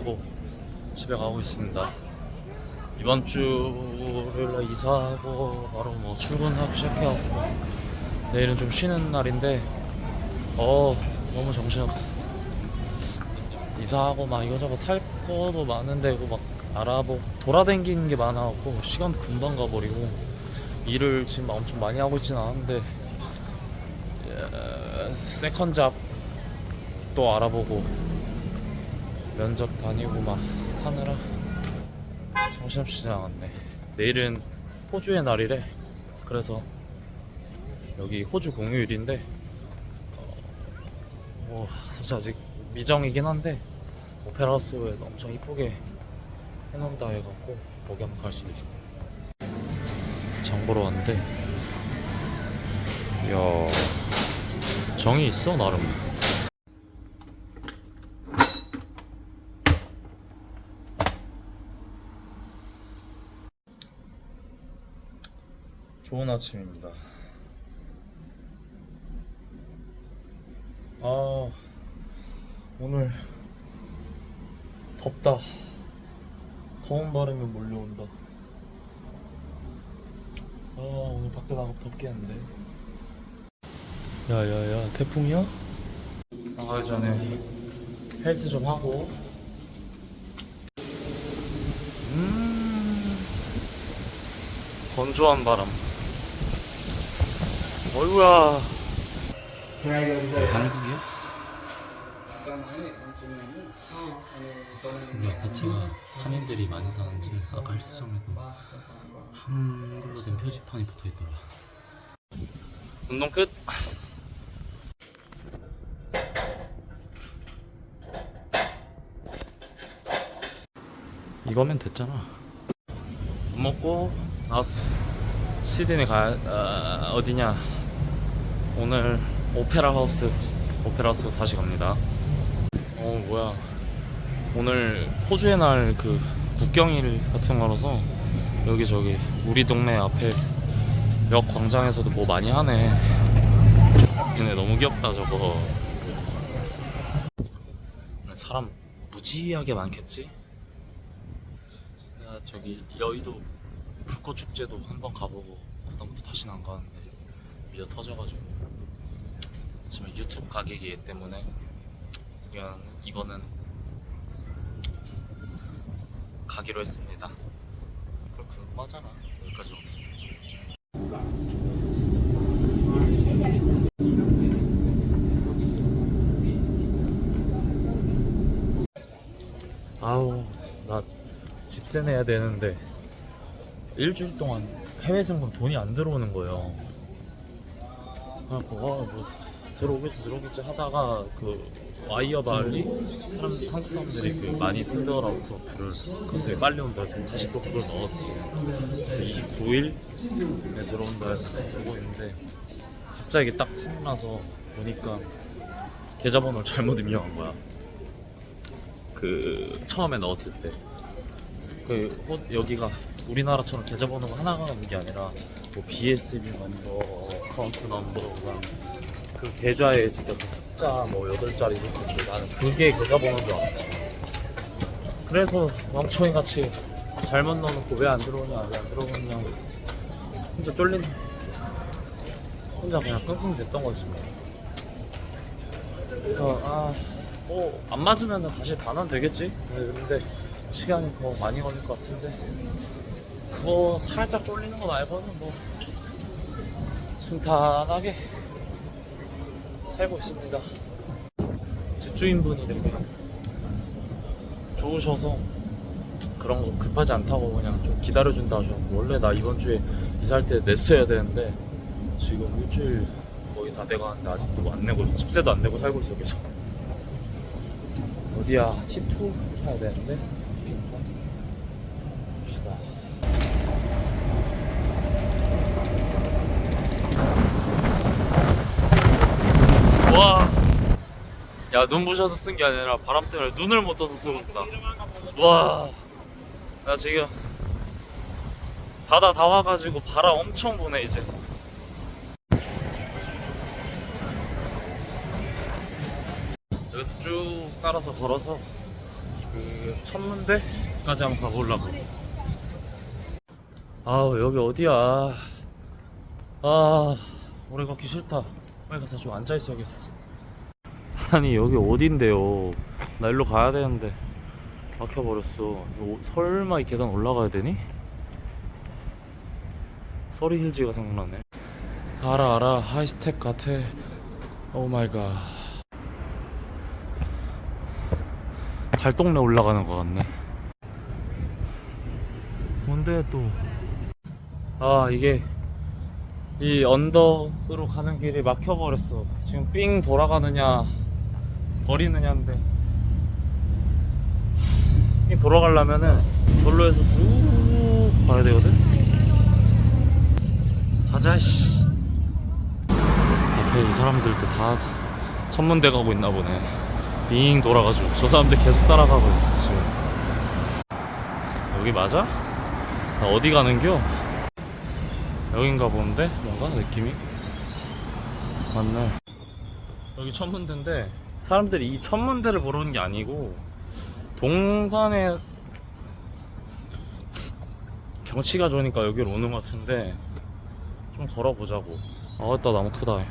끝나고 집에 가고 있습니다. 이번 주를 이사하고 바로 뭐 출근하기 시작해갖고 내일은 좀 쉬는 날인데 어 너무 정신없었어. 이사하고 막 이거저거 살 거도 많은데 이거 막 알아보고 돌아다니는 게 많아갖고 시간 금방 가버리고 일을 지금 엄청 많이 하고 있진 않은데 예, 세컨 잡또 알아보고 면접 다니고 막 하느라 정신없이 지나갔네. 내일은 호주의 날이래. 그래서 여기 호주 공휴일인데 어, 뭐 사실 아직 미정이긴 한데 오페라 하우스에서 엄청 이쁘게 해놓는다 해갖고 거기 한번 갈 수도 있어. 장 보러 왔는데 이야 정이 있어 나름 좋은 아침입니다. 아 오늘 덥다. 더운 바람이 몰려온다. 아 오늘 밖에 나가 덥겠는데. 야 야 야 태풍이야? 나가기 전에 헬스 좀 하고. 음 건조한 바람 어이구야 한국이야? 우리 아파트가 한인들이 많이 사는지 아까 헬스장에도 한글로 된 표지판이 붙어 있더라. 운동 끝. 이거면 됐잖아. 밥 먹고 나왔어. 시드니 가 어, 어디냐? 오늘 오페라 하우스 오페라 하우스 다시 갑니다. 어 뭐야? 오늘 호주의 날 그 국경일 같은 거라서 여기 저기 우리 동네 앞에 역 광장에서도 뭐 많이 하네. 얘네 너무 귀엽다 저거. 사람 무지하게 많겠지? 내가 저기 여의도 불꽃 축제도 한번 가보고 그다음부터 다시는 안 가는데 미어 터져가지고 하 지만 유튜브 가격이기 때문에 이건 이거는 가기로 했습니다. 그걸 궁금하잖아 여기까지. 아우 나 집세 내야 되는데 일주일 동안 해외 승금 돈이 안 들어오는 거예요. 그래갖고 아 뭐 들어오겠지 들어오겠지 하다가 그 와이어 발리 사람 한국 사람들이 그 많이 쓰더라고 그 어플을 근데 빨리 온다 해서 다시 또 그걸 넣었지. 29일에 들어온다 해서 주고 있는데 갑자기 딱 생각나서 보니까 계좌번호를 잘못 입력한 거야. 그 처음에 넣었을 때 그 여기가 우리나라처럼 계좌번호가 하나가 없는 게 아니라 뭐 BSB 넘버, 카운트 넘버, 그 계좌에 진짜 그 숫자 뭐 8자리 이렇게 나는 그게 계좌 번호인 줄 알았지. 그래서 멍청이 같이 잘못 넣어놓고 왜 안 들어오냐, 왜 안 들어오냐. 혼자 쫄린, 혼자 그냥 끙끙 됐던 거지 뭐. 그래서, 아, 뭐, 안 맞으면 다시 반환 되겠지? 네, 근데 시간이 더 많이 걸릴 것 같은데. 뭐, 살짝 쫄리는 거 말고는 뭐, 순탄하게 살고 있습니다. 집주인분이 되게 좋으셔서 그런 거 급하지 않다고 그냥 좀 기다려준다 하셔서 원래 나 이번 주에 이사할 때 냈어야 되는데 지금 일주일 거의 다 돼가는데 아직도 뭐안 내고. 집세도 안 내고 살고 있어 계속. 어디야? T2 해야 되는데? 봅시다 와. 야, 눈부셔서 쓴 게 아니라 바람 때문에 눈을 못 떠서 쓰고 있다. 와. 나 지금 바다 다 와가지고 바람 엄청 부네, 이제. 여기서 쭉 따라서 걸어서 그 천문대까지 한번 가보려고. 아우 여기 어디야? 아 오래 걷기 싫다. 빨리 가서 좀 앉아 있어야겠어. 아니 여기 어딘데요? 나 일로 가야 되는데 막혀버렸어. 설마 이 계단 올라가야 되니? 서리 힐즈가 생각나네. 알아 알아 하이스텝 같아. 오 마이 갓. 달동네 올라가는 것 같네. 뭔데 또? 아 이게 이 언덕으로 가는 길이 막혀버렸어. 지금 삥 돌아가느냐 버리느냐인데 삥 돌아가려면은 돌로에서 쭉 가야 되거든. 가자 씨. 앞에 이 사람들도 다 천문대 가고 있나 보네. 빙 돌아가지고 저 사람들 계속 따라가고 있어 지금. 여기 맞아? 나 어디 가는겨? 여긴가 보는데 뭔가 느낌이 맞네. 여기 천문대인데 사람들이 이 천문대를 보러 오는 게 아니고 동산에 경치가 좋으니까 여기로 오는 것 같은데 좀 걸어보자고. 아따 나무 크다.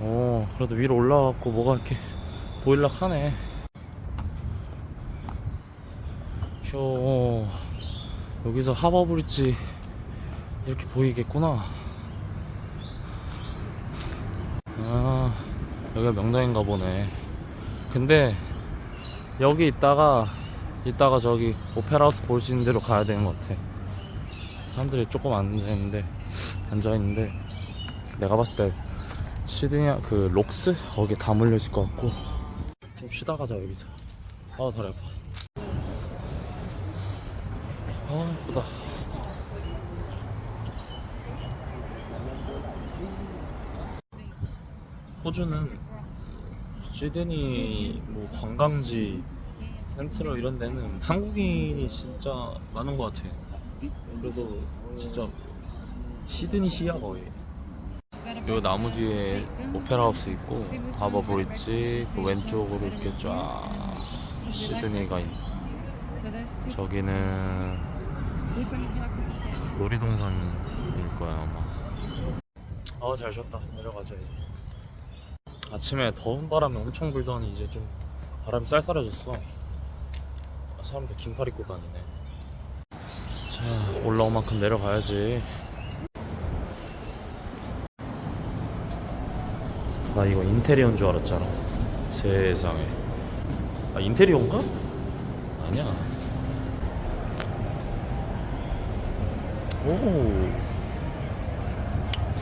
오 그래도 위로 올라가고 뭐가 이렇게 보일락 하네. 휴 여기서 하버브릿지 이렇게 보이겠구나. 아 여기가 명당인가 보네. 근데 여기 있다가 이따가 저기 오페라하우스 볼 수 있는 데로 가야 되는 것 같아. 사람들이 조금 앉아 있는데 앉아 있는데 내가 봤을 때 시드니 그 록스 거기에 다 몰려 있을 것 같고 좀 쉬다 가자 여기서. 아 다리 아파. 아 예쁘다. 호주는 시드니 뭐 관광지 센트럴 이런 데는 한국인이 진짜 많은 것 같아. 그래서 진짜 시드니 시야 거의. 요 나무 뒤에 오페라 하우스 있고 하버 브릿지 그 왼쪽으로 이렇게 쫙 시드니가 있. 저기는 놀이동산일 거야 아마. 아잘 쉬었다. 내려가자 이제. 아침에 더운 바람이 엄청 불더니 이제 좀 바람이 쌀쌀해졌어. 아, 사람들 긴팔 입고 다니네. 자, 올라온 만큼 내려가야지. 나 이거 인테리어인 줄 알았잖아. 세상에. 아, 인테리어인가? 아니야. 오.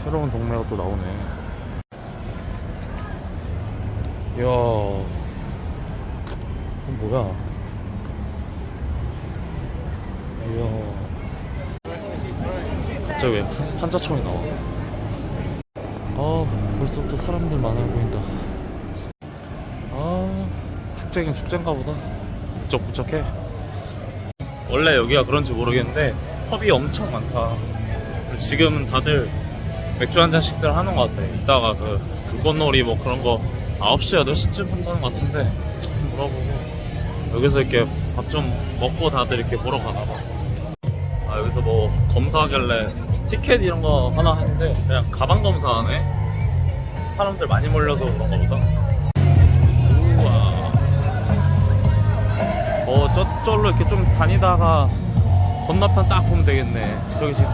새로운 동네가 또 나오네. 이야. 이건 뭐야? 이야. 갑자기 왜 판- 판자촌이 나와? 아, 벌써부터 사람들 많아 보인다. 아, 축제긴 축제인가 보다. 부쩍부쩍해. 원래 여기가 그런지 모르겠는데 펍이 엄청 많다. 지금은 다들 맥주 한 잔씩들 하는 것 같아. 이따가 그 불꽃놀이 뭐 그런 거 9시, 8시쯤 한다는 것 같은데 물어보고 여기서 이렇게 밥 좀 먹고 다들 이렇게 보러 가나 봐. 아 여기서 뭐 검사하길래 티켓 이런 거 하나 하는데 그냥 가방 검사하네. 사람들 많이 몰려서 그런가 보다. 우와. 어 저쪽로 이렇게 좀 다니다가 건너편 딱 보면 되겠네. 저기 지금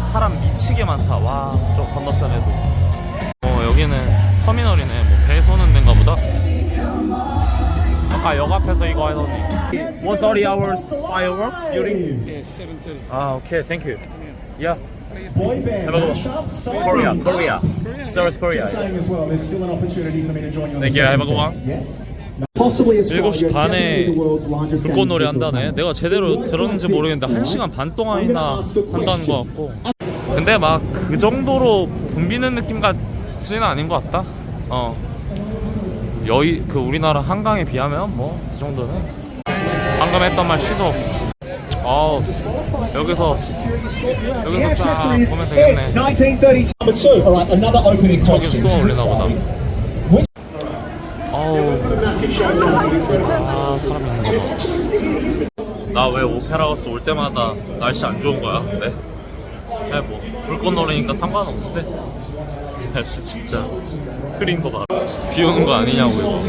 사람 미치게 많다. 와, 저 건너편에도. 어, 여기는 터미널이네. 뭐배 서는 데인가 보다. 아까 역 앞에서 이거 하더니 130 hours fireworks during Yeah, 7.30. 아, 오케이. Thank you. Yeah. Boy band Have a mashup. Korea, Korea. Service Korea. Just saying as well, there's still an opportunity for me to join you on Thank the you. Have a good one. Yes. Possibly Australia, 7시 반에 of all 한다네. 내가 제대로 들었는지 모르겠는데 this 1시간 now. 반 동안이나 한다는 것. 같고. 근데 막 그 정도로 붐비는 느낌 같지는 아닌 것 같다. 어. 여의 그 우리나라 한강에 비하면 뭐 이 정도는 방금 했던 말 취소. 아우 여기서 여기서 쫙 보면 되겠네. 1930 number two. All right, another opening 저기. 쏘아 올리나 보다. 아우 아 사람 있는 나왜 오페라하우스 올 때마다 날씨 안 좋은 거야? 네? 제가 뭐 불꽃놀이니까 상관없는데 날씨 진짜 흐린 거 봐. 비 오는 거 아니냐고 이거.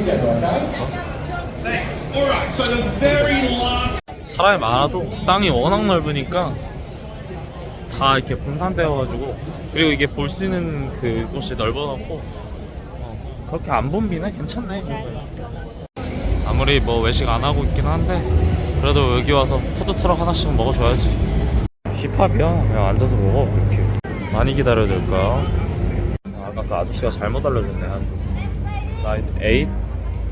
사람이 많아도 땅이 워낙 넓으니까 다 이렇게 분산되어가지고 그리고 이게 볼 수 있는 그 곳이 넓어갖고 어, 그렇게 안 붐비네 괜찮네. 아무리 뭐 외식 안 하고 있긴 한데 그래도 여기 와서 푸드 트럭 하나씩 먹어줘야지. 힙합이야 그냥 앉아서 먹어 이렇게 많이 기다려야 될까요? 아, 아까 그 아저씨가 잘못 알려줬네. 한 나이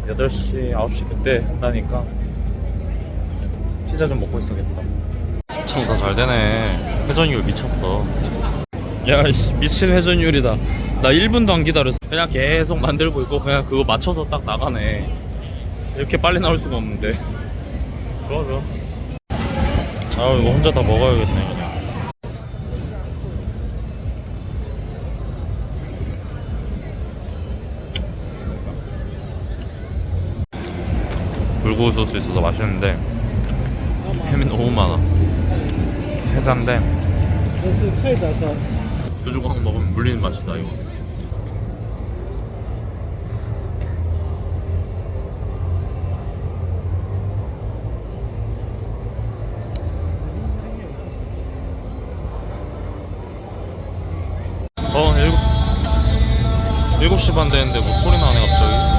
8? 8시 9시 그때 한다니까. 피자 좀 먹고 있어야겠다. 청사 잘 되네. 회전율 미쳤어. 야 씨, 미친 회전율이다. 나 1분도 안 기다렸어. 그냥 계속 만들고 있고 그냥 그거 맞춰서 딱 나가네. 이렇게 빨리 나올 수가 없는데. 좋아 좋아. 아 이거 혼자 다 먹어야겠네 불고기 소스 있어서 맛있는데 햄이 너무 많아. 해산데 두 조각 먹으면 물리는 맛이다 이거. 어, 일곱, 7시 반 되는데 뭐 소리 나네 갑자기.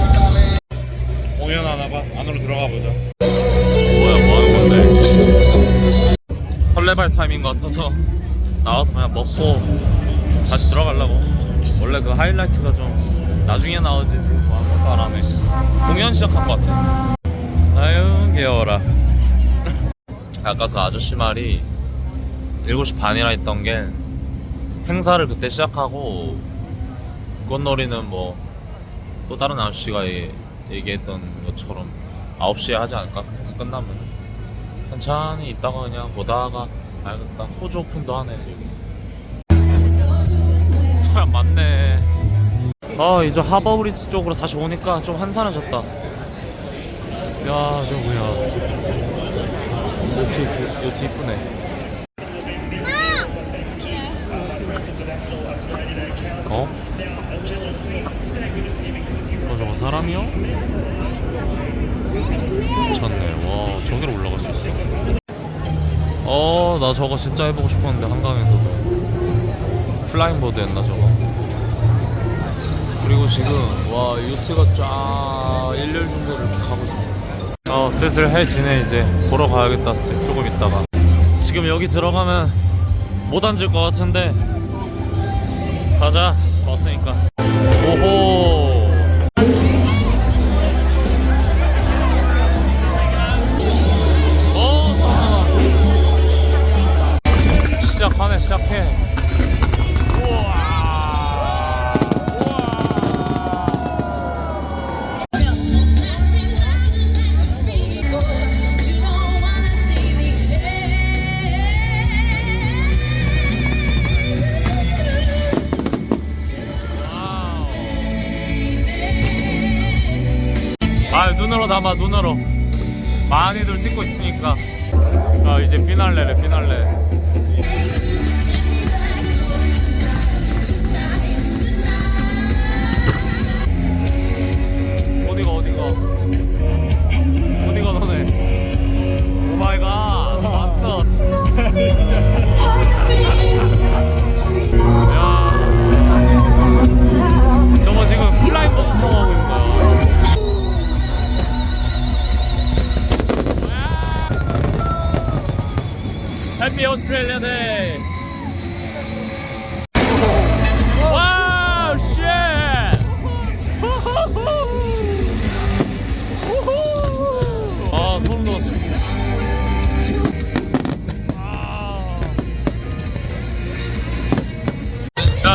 공연 하나 봐? 안으로 들어가 보자. 뭐야 뭐 하는 건데? 설레발 타임인 것 같아서 나와서 그냥 먹고 다시 들어가려고. 원래 그 하이라이트가 좀 나중에 나오지 지금 뭐 아무것도 안 하네 공연 시작한 것 같아. 아유 귀여워라. 아까 그 아저씨 말이 7시 반이라 했던 게 행사를 그때 시작하고 불꽃놀이는 뭐 또 다른 아저씨가 얘- 얘기했던 것처럼 9시에 하지 않을까? 행사 끝나면 천천히 있다가 그냥 보다가 알겠다. 호주 오픈도 하네 여기. 사람 많네. 아 이제 하버브리지 쪽으로 다시 오니까 좀 한산해졌다. 야저 뭐야. 요트 요트 요트 이쁘네 사람이요? 미쳤네 와 저기로 올라갈 수 있어 어, 나 저거 진짜 해보고 싶었는데 한강에서도 플라잉 보드 했나 저거. 그리고 지금 와 요트가 쫙 일렬 정도를 이렇게 가고 있어. 어, 슬슬 해 지네 이제 보러 가야겠다. 쓱 조금 있다가. 지금 여기 들어가면 못 앉을 것 같은데 가자 왔으니까. 오호. 시작해. 아 눈으로 담아 눈으로. 많이들 찍고 있으니까. 아 이제 피날레래 피날레 어디가? 어디가 너네? 오마이갓. 왔어 야. 저거 지금 플라잉 버스 타고 있는 거야. 해피 오스트레일리아 데이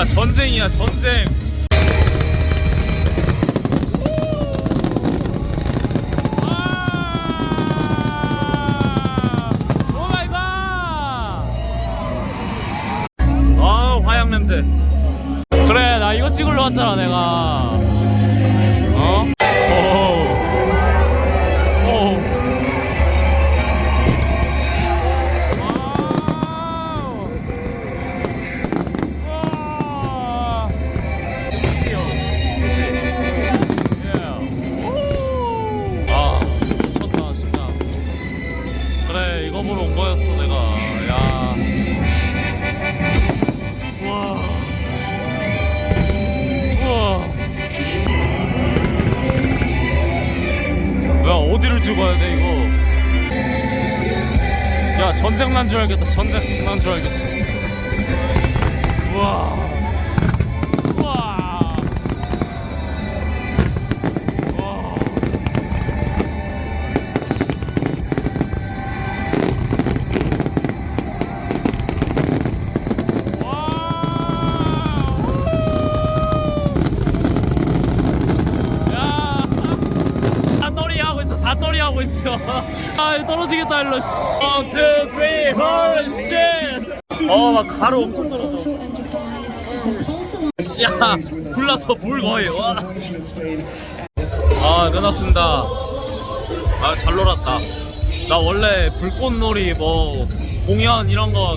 야 전쟁이야 전쟁. 아 화양 냄새. 그래 나 이거 찍으러 왔잖아 내가. 어? 어디를 찍어야 돼 이거? 야 전쟁 난 줄 알겠다. 전쟁 난 줄 알겠어. 우와 하고 있어. 아, 떨어지겠다 일로. 씨. One, two, three, holy shit. 어, 막 가루 엄청 떨어져. 야, 불났어 물 거의. 와. 아, 끝났습니다. 아, 잘 놀았다. 나 원래 불꽃놀이 뭐 공연 이런 거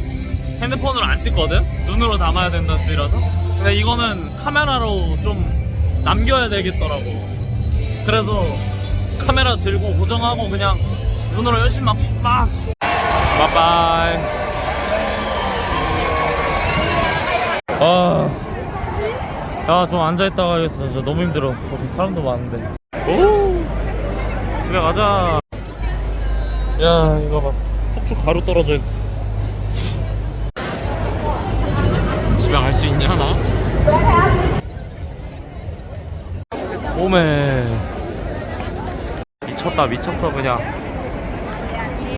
핸드폰으로 안 찍거든? 눈으로 담아야 된다 시라서 근데 이거는 카메라로 좀 남겨야 되겠더라고. 그래서 카메라 들고 고정하고 그냥 눈으로 열심히 막, 막. 바이바이. 아. 야, 좀 앉아있다가 가겠어. 저 너무 힘들어. 어, 지금 사람도 많은데. 오! 집에 가자. 야, 이거 봐. 폭죽 가루 떨어져 있어. 집에 갈 수 있냐, 나? 오메. 미쳤다, 미쳤어, 그냥.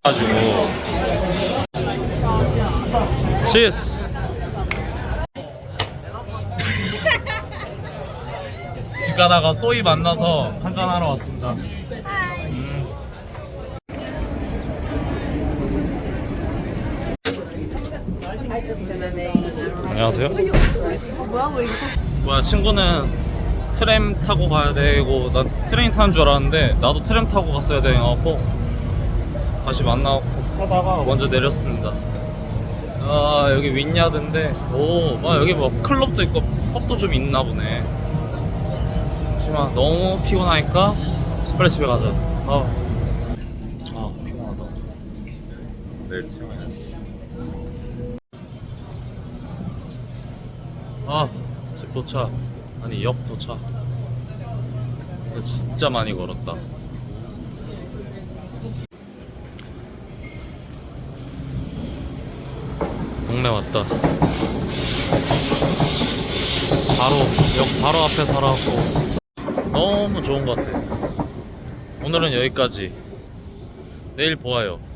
가지고. 치스! 집 가다가 소이 만나서 한잔하러 왔습니다. 음. 안녕하세요. 뭐야 친구는 트램 타고 가야 되고 난 트레인 타는 줄 알았는데 나도 트램 타고 갔어야 되고 다시 만나고 타다가 먼저 내렸습니다. 아 여기 윈야드인데 오 아, 여기 뭐 클럽도 있고 펍도 좀 있나 보네. 그렇지만 너무 피곤하니까 빨리 집에 가자. 아, 아 피곤하다. 내일 퇴근해야지. 아, 집 도착. 아니 역 도착. 진짜 많이 걸었다. 동네 왔다. 바로 역 바로 앞에 살아갖고 너무 좋은 것 같아. 오늘은 여기까지. 내일 보아요.